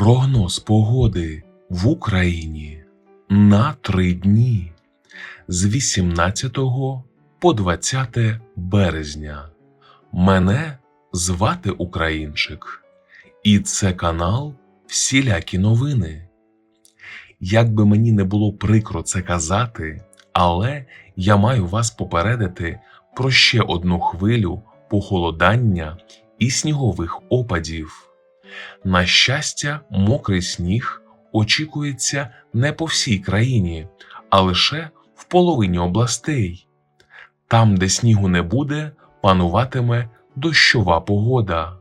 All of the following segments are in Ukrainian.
Прогноз погоди в Україні на три дні з 18 по 20 березня. Мене звати Українчик, і це канал Всілякі новини. Як би мені не було прикро це казати, але я маю вас попередити про ще одну хвилю похолодання і снігових опадів. На щастя, мокрий сніг очікується не по всій країні, а лише в половині областей. Там, де снігу не буде, пануватиме дощова погода.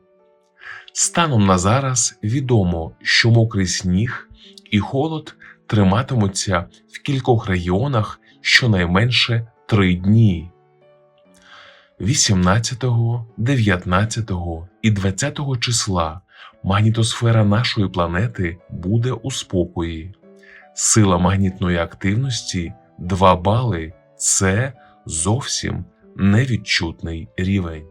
Станом на зараз відомо, що мокрий сніг і холод триматимуться в кількох регіонах щонайменше три дні. 18, 19 і 20 числа магнітосфера нашої планети буде у спокої. Сила магнітної активності 2 бали це зовсім невідчутний рівень.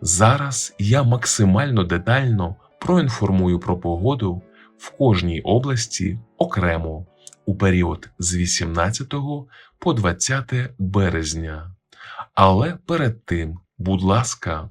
Зараз я максимально детально проінформую про погоду в кожній області окремо у період з 18 по 20 березня. Але перед тим, будь ласка,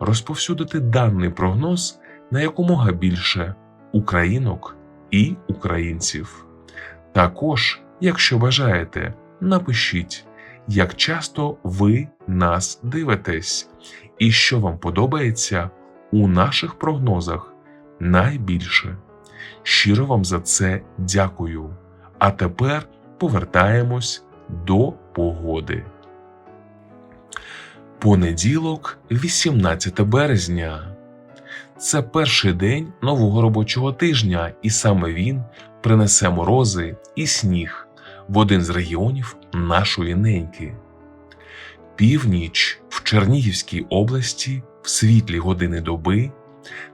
розповсюдити даний прогноз на якомога більше українок і українців. Також, якщо бажаєте, напишіть, як часто ви нас дивитесь, і що вам подобається у наших прогнозах найбільше. Щиро вам за це дякую. А тепер повертаємось до погоди. Понеділок, 18 березня. Це перший день нового робочого тижня, і саме він принесе морози і сніг в один з регіонів нашої неньки. Північ в Чернігівській області в світлі години доби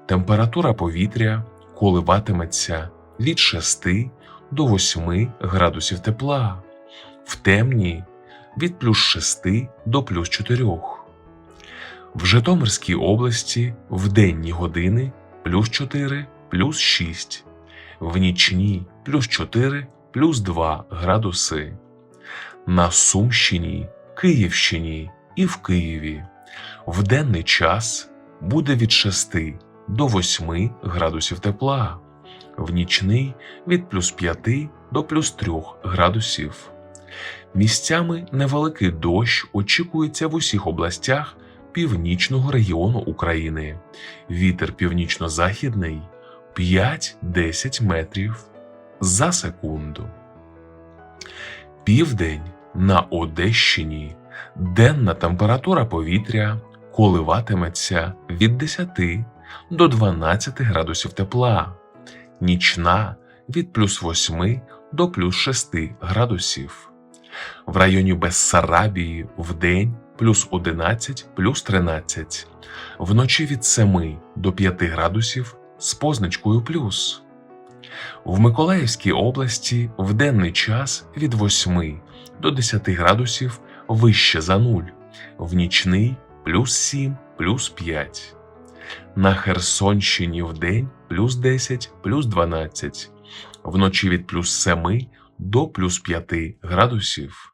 температура повітря коливатиметься від 6 до 8 градусів тепла, в темні від плюс 6 до плюс 4. В Житомирській області в денні години плюс 4 плюс 6, в нічні плюс 4 плюс 2 градуси. На Сумщині, Київщині і в Києві в денний час буде від 6 до 8 градусів тепла, в нічний від плюс 5 до плюс 3 градусів. Місцями невеликий дощ очікується в усіх областях північного регіону України. Вітер північно-західний 5-10 метрів за секунду. Південь на Одещині денна температура повітря коливатиметься від 10 до 12 градусів тепла, нічна від плюс 8 до плюс 6 градусів. В районі Бессарабії в день плюс 11 плюс 13, вночі від 7 до 5 градусів з позначкою плюс. В Миколаївській області в денний час від 8 до 10 градусів вище за 0, в нічний плюс 7 плюс 5. На Херсонщині в день плюс 10 плюс 12, вночі від плюс 7 до плюс 5 градусів.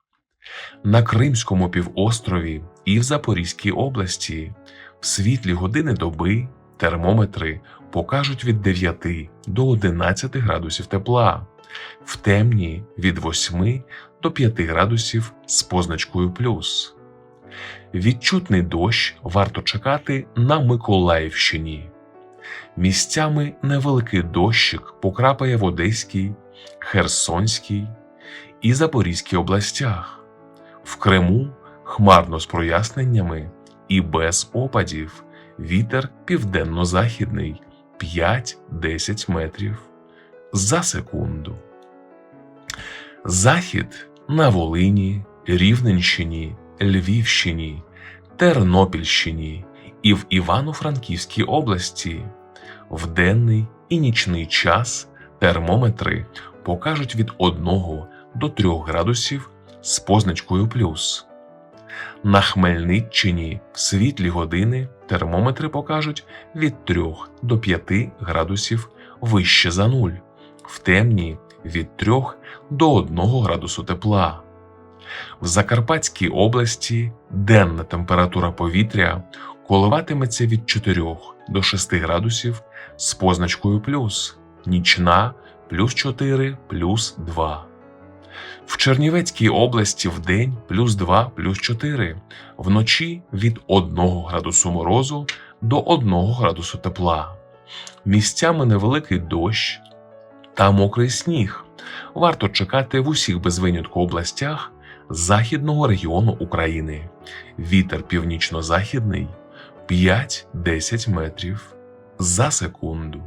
На Кримському півострові і в Запорізькій області в світлі години доби термометри покажуть від 9 до 11 градусів тепла, в темні від 8 до 5 градусів з позначкою плюс. Відчутний дощ варто чекати на Миколаївщині. Місцями невеликий дощик покрапає в Одеській, Херсонській і Запорізькій областях. В Криму хмарно з проясненнями і без опадів вітер південно-західний 5-10 метрів. за секунду. Захід на Волині, Рівненщині, Львівщині, Тернопільщині і в Івано-Франківській області. В денний і нічний час термометри покажуть від 1 до 3 градусів з позначкою плюс. На Хмельниччині в світлі години термометри покажуть від 3 до 5 градусів вище за нуль, в темні від 3 до 1 градусу тепла. В Закарпатській області денна температура повітря коливатиметься від 4 до 6 градусів з позначкою плюс, нічна плюс 4 плюс 2. В Чернівецькій області в день плюс 2 плюс 4, вночі від 1 градусу морозу до 1 градусу тепла. Місцями невеликий дощ та мокрий сніг. Варто чекати в усіх без винятку областях західного регіону України. Вітер північно-західний 5-10 метрів за секунду.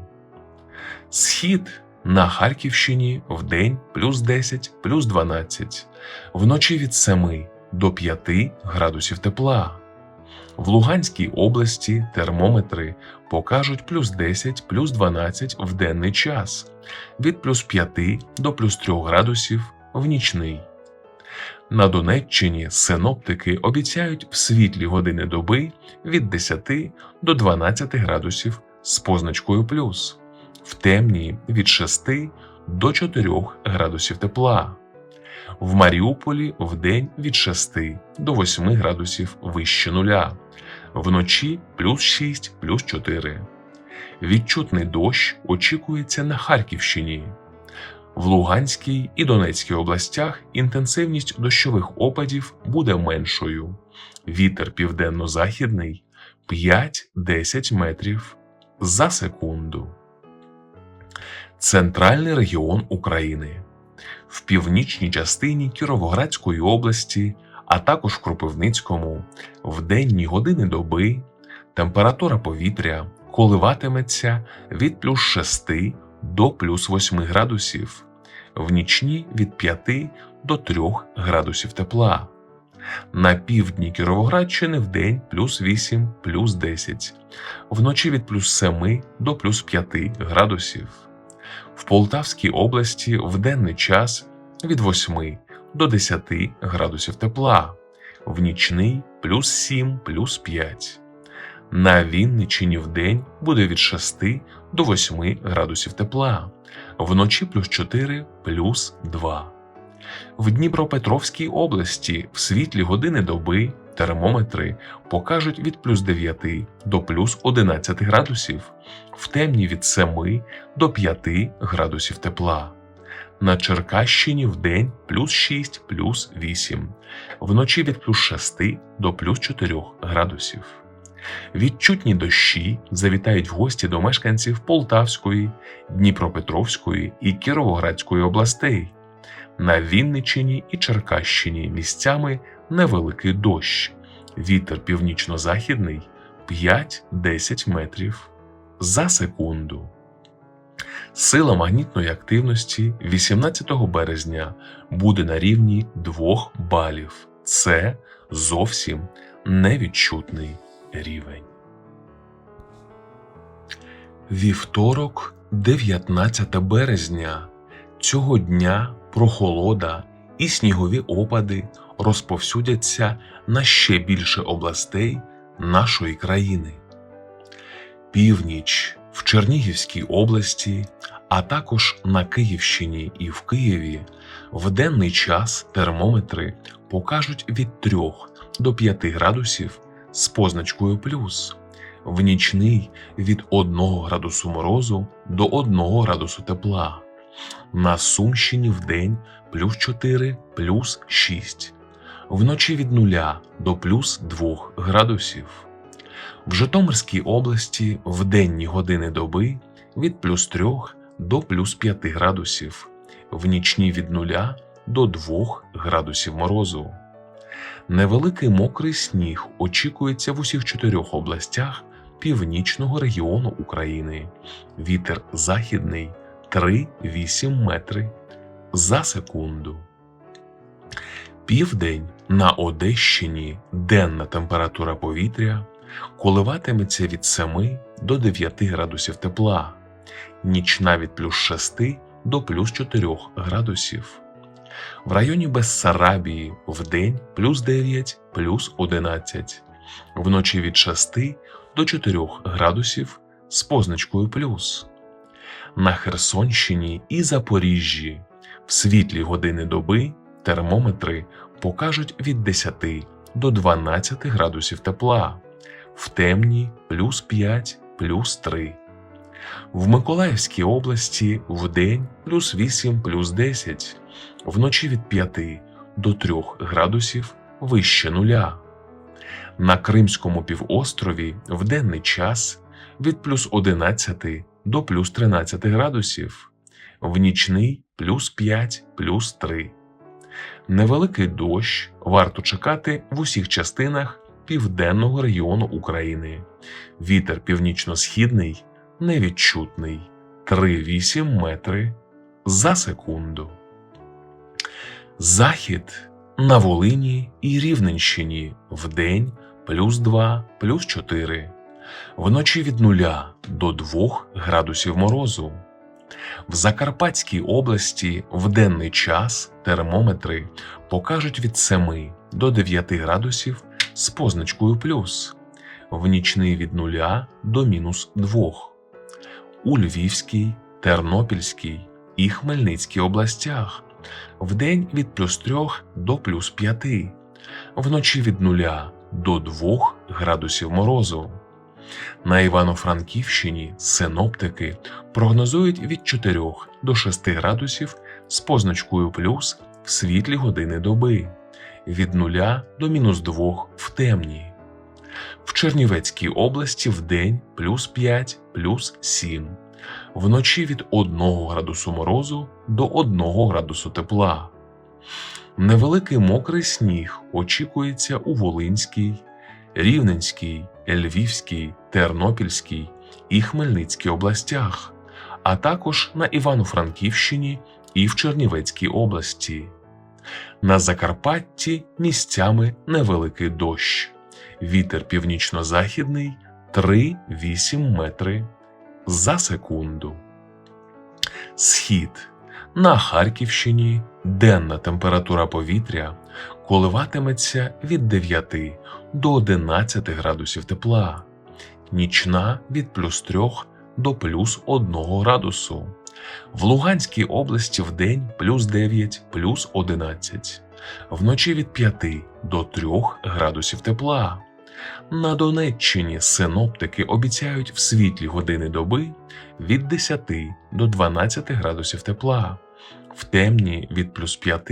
Схід на Харківщині в день плюс 10 плюс 12, вночі від 7 до 5 градусів тепла. В Луганській області термометри покажуть плюс 10 плюс 12 в денний час, від плюс 5 до плюс 3 градусів в нічний. На Донеччині синоптики обіцяють в світлі години доби від 10 до 12 градусів з позначкою плюс, в темні від 6 до 4 градусів тепла. В Маріуполі вдень від 6 до 8 градусів вище нуля, вночі плюс 6 плюс 4. Відчутний дощ очікується на Харківщині. В Луганській і Донецькій областях інтенсивність дощових опадів буде меншою. Вітер південно-західний 5-10 метрів за секунду. Центральний регіон України. В північній частині Кіровоградської області, а також в Кропивницькому, в денні години доби температура повітря коливатиметься від плюс 6 до плюс 8 градусів, в нічні від 5 до 3 градусів тепла. На півдні Кіровоградщини в день плюс 8 плюс 10, вночі від плюс 7 до плюс 5 градусів. В Полтавській області в денний час від 8 до 10 градусів тепла, в нічний плюс 7 плюс 5. На Вінничині в день буде від 6 до 8 градусів тепла, вночі плюс 4 плюс 2. В Дніпропетровській області в світлі години доби термометри покажуть від плюс 9 до плюс 11 градусів, в темні від 7 до 5 градусів тепла. На Черкащині в день плюс 6 плюс 8, вночі від плюс 6 до плюс 4 градусів. Відчутні дощі завітають в гості до мешканців Полтавської, Дніпропетровської і Кіровоградської областей. На Вінниччині і Черкащині місцями невеликий дощ, вітер північно-західний 5-10 метрів за секунду. Сила магнітної активності 18 березня буде на рівні 2 балів. Це зовсім невідчутний рівень. Вівторок, 19 березня. Цього дня прохолода і снігові опади розповсюдяться на ще більше областей нашої країни. Північ в Чернігівській області, а також на Київщині і в Києві в денний час термометри покажуть від 3 до 5 градусів з позначкою плюс, в нічний від 1 градусу морозу до 1 градусу тепла. На Сумщині в день плюс 4 плюс 6, вночі від 0 до плюс 2 градусів. В Житомирській області в денні години доби від плюс 3 до плюс 5 градусів, в нічні від 0 до 2 градусів морозу. Невеликий мокрий сніг очікується в усіх чотирьох областях північного регіону України. Вітер західний 3,8 метри за секунду. Південь на Одещині денна температура повітря коливатиметься від 7 до 9 градусів тепла, нічна від плюс 6 до плюс 4 градусів. В районі Бессарабії вдень плюс 9 плюс 11, вночі від 6 до 4 градусів з позначкою плюс. На Херсонщині і Запоріжжі в світлі години доби термометри покажуть від 10 до 12 градусів тепла, в темні плюс 5 плюс 3. В Миколаївській області вдень плюс 8 плюс 10, вночі від 5 до 3 градусів вище нуля. На Кримському півострові в денний час від плюс 11 до плюс 13 градусів, в нічний плюс 5 плюс 3. Невеликий дощ варто чекати в усіх частинах південного регіону України. Вітер північно-східний невідчутний 3,8 метри за секунду. Захід на Волині і Рівненщині вдень плюс 2 плюс 4, вночі від 0 до 2 градусів морозу. В Закарпатській області в денний час термометри покажуть від 7 до 9 градусів з позначкою плюс, в нічний від 0 до мінус 2. У Львівській, Тернопільській і Хмельницькій областях вдень від плюс 3 до плюс 5, вночі від 0 до 2 градусів морозу. На Івано-Франківщині синоптики прогнозують від 4 до 6 градусів з позначкою плюс в світлі години доби, від 0 до мінус 2 в темні. В Чернівецькій області вдень плюс 5 плюс 7, вночі від 1 градусу морозу до 1 градусу тепла. Невеликий мокрий сніг очікується у Волинській, Рівненській, Львівській, Тернопільській і Хмельницькій областях, а також на Івано-Франківщині і в Чернівецькій області. На Закарпатті місцями невеликий дощ. Вітер північно-західний 3,8 метри за секунду. Схід на Харківщині денна температура повітря коливатиметься від 9 до 11 градусів тепла, нічна від плюс 3 до плюс 1 градусу. В Луганській області в день плюс 9 плюс 11, вночі від 5 до 3 градусів тепла. На Донеччині синоптики обіцяють в світлі години доби від 10 до 12 градусів тепла, в темні від плюс 5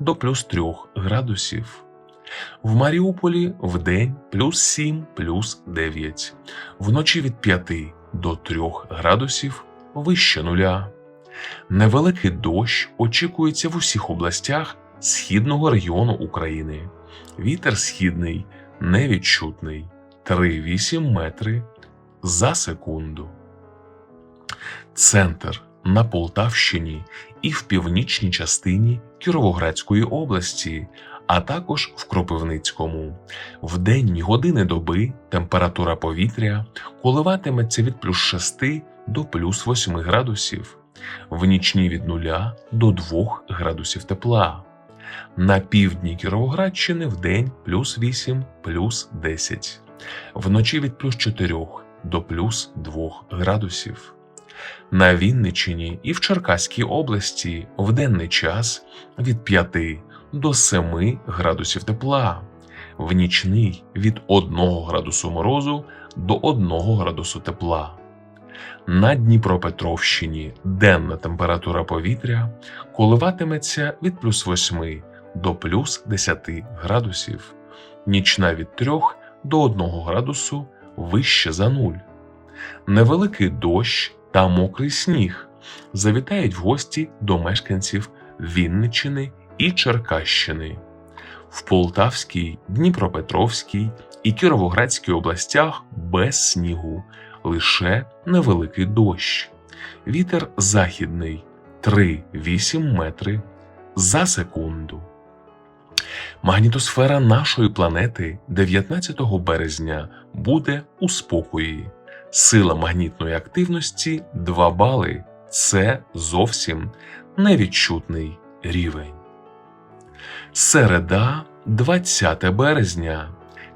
до плюс 3 градусів. В Маріуполі вдень плюс 7 плюс 9, вночі від 5 до 3 градусів вище нуля. Невеликий дощ очікується в усіх областях східного регіону України. Вітер східний невідчутний 3,8 метри за секунду. Центр на Полтавщині і в північній частині Кіровоградської області, а також в Кропивницькому. В денні години доби температура повітря коливатиметься від плюс 6 до плюс 8 градусів, в нічні від 0 до 2 градусів тепла. На півдні Кіровоградщини в день плюс 8 плюс 10, вночі від плюс 4 до плюс 2 градусів. На Вінниччині і в Черкаській області в денний час від 5 до 7 градусів тепла, в нічний від 1 градусу морозу до 1 градусу тепла. На Дніпропетровщині денна температура повітря коливатиметься від плюс 8 до плюс 10 градусів, нічна від 3 до 1 градусу вище за нуль. Невеликий дощ та мокрий сніг завітають в гості до мешканців Вінниччини і Черкащини. В Полтавській, Дніпропетровській і Кіровоградській областях без снігу, лише невеликий дощ. Вітер західний 3-8 метри за секунду. Магнітосфера нашої планети 19 березня буде у спокої. Сила магнітної активності 2 бали. Це зовсім невідчутний рівень. Середа, 20 березня.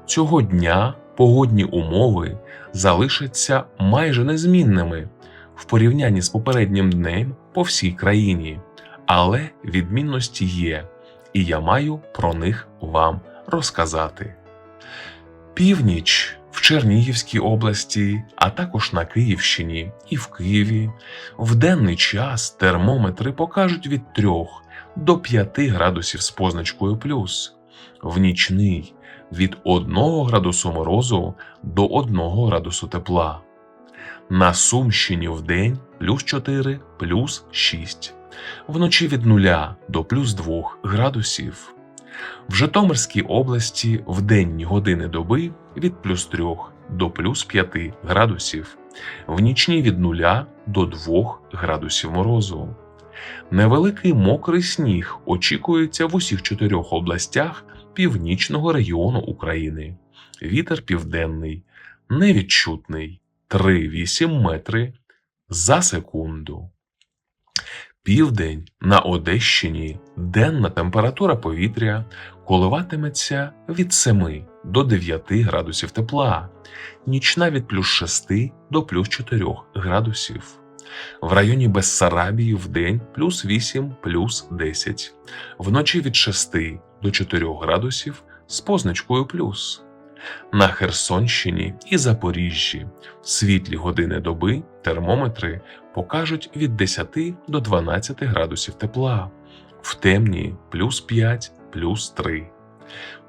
Цього дня погодні умови залишаться майже незмінними в порівнянні з попереднім днем по всій країні, але відмінності є, і я маю про них вам розказати. Північ в Чернігівській області, а також на Київщині і в Києві в денний час термометри покажуть від 3 до 5 градусів з позначкою плюс, в нічний від 1 градусу морозу до 1 градусу тепла. На Сумщині в день плюс 4, плюс 6, вночі від 0 до плюс 2 градусів. В Житомирській області в денні години доби від плюс 3 до плюс 5 градусів, в нічні від 0 до 2 градусів морозу. Невеликий мокрий сніг очікується в усіх чотирьох областях північного регіону України. Вітер південний, невідчутний 3-8 метри за секунду. Південь на Одещині денна температура повітря коливатиметься від 7 до 9 градусів тепла, нічна від плюс 6 до плюс 4 градусів. В районі Бессарабії в день плюс 8 плюс 10, вночі від 6 до 4 градусів з позначкою плюс. На Херсонщині і Запоріжжі в світлі години доби термометри покажуть від 10 до 12 градусів тепла, в темні плюс 5 плюс 3.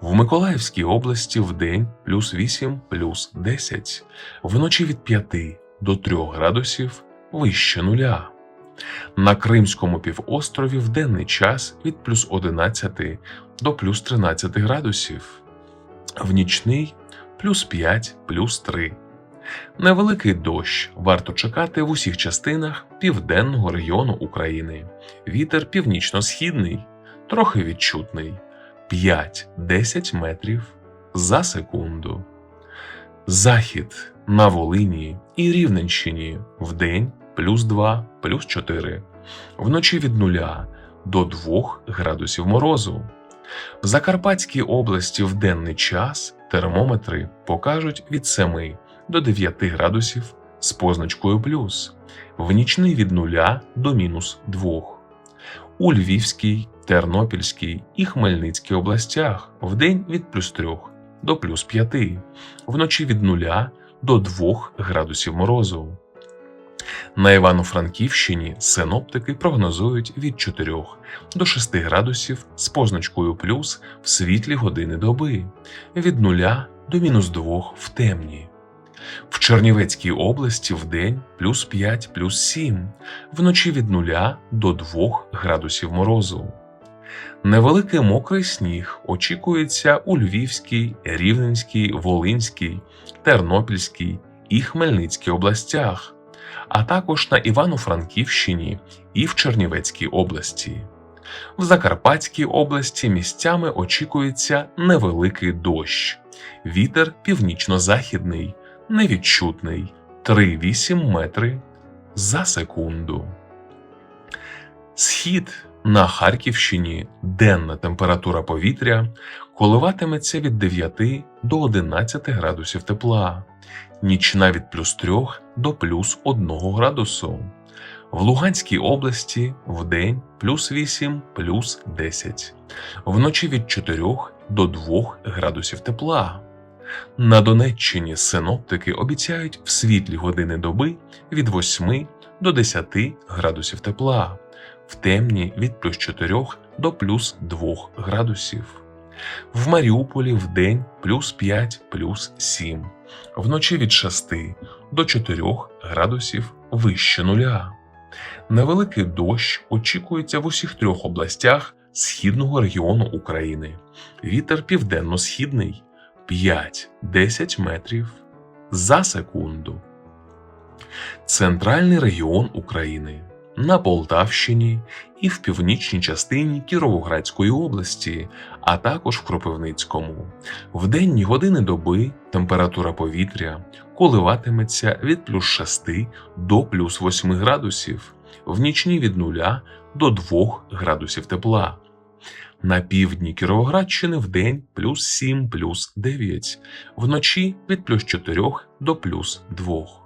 В Миколаївській області в день плюс 8 плюс 10, вночі від 5 до 3 градусів вище нуля. На Кримському півострові в денний час від плюс 11 до плюс 13 градусів, в нічний плюс 5 плюс 3. Невеликий дощ варто чекати в усіх частинах південного регіону України. Вітер північно-східний, трохи відчутний 5-10 метрів за секунду. Захід на Волині і Рівненщині вдень плюс 2 плюс 4, вночі від 0 до 2 градусів морозу. В Закарпатській області в денний час термометри покажуть від 7 до 9 градусів з позначкою плюс, в нічний від 0 до мінус 2. У Львівській, Тернопільській і Хмельницькій областях в день від плюс 3 до плюс 5, вночі від 0 до 2 градусів морозу. На Івано-Франківщині синоптики прогнозують від 4 до 6 градусів з позначкою плюс в світлі години доби, від 0 до мінус 2 в темні. В Чернівецькій області в день плюс 5 плюс 7, вночі від 0 до 2 градусів морозу. Невеликий мокрий сніг очікується у Львівській, Рівненській, Волинській, Тернопільській і Хмельницькій областях, а також на Івано-Франківщині і в Чернівецькій області. В Закарпатській області місцями очікується невеликий дощ, вітер північно-західний, невідчутний 3,8 метри за секунду. Схід на Харківщині денна температура повітря коливатиметься від 9 до 11 градусів тепла, нічна від плюс 3 до плюс 1 градусу. В Луганській області в день плюс 8 плюс 10, вночі від 4 до 2 градусів тепла. На Донеччині синоптики обіцяють в світлі години доби від 8 до 10 градусів тепла, в темні від плюс 4 до плюс 2 градусів. В Маріуполі в день плюс 5 плюс 7, вночі від 6 до 4 градусів вище нуля. Невеликий дощ очікується в усіх трьох областях східного регіону України. Вітер південно-східний 5-10 метрів за секунду. Центральний регіон України на Полтавщині і в північній частині Кіровоградської області, а також в Кропивницькому. В денні години доби температура повітря коливатиметься від плюс 6 до плюс 8 градусів, в нічні від 0 до 2 градусів тепла. На півдні Кіровоградщини в день плюс 7, плюс 9, вночі від плюс 4 до плюс 2.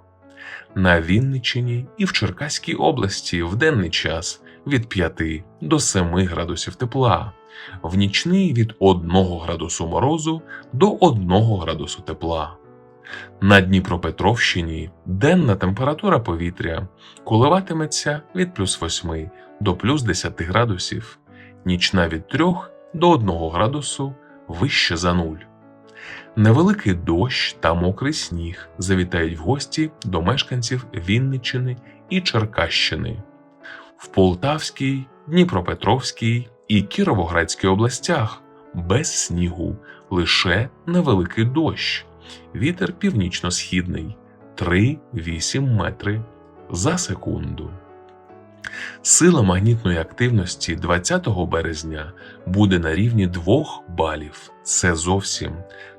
На Вінниччині і в Черкаській області в денний час від 5 до 7 градусів тепла, в нічний від 1 градусу морозу до 1 градусу тепла. На Дніпропетровщині денна температура повітря коливатиметься від плюс 8 до плюс 10 градусів, нічна від 3 до 1 градусу вище за нуль. Невеликий дощ та мокрий сніг завітають в гості до мешканців Вінниччини і Черкащини. В Полтавській, Дніпропетровській і Кіровоградській областях без снігу лише невеликий дощ. Вітер північно-східний 3-8 метри за секунду. Сила магнітної активності 20 березня буде на рівні 2 балів. Це зовсім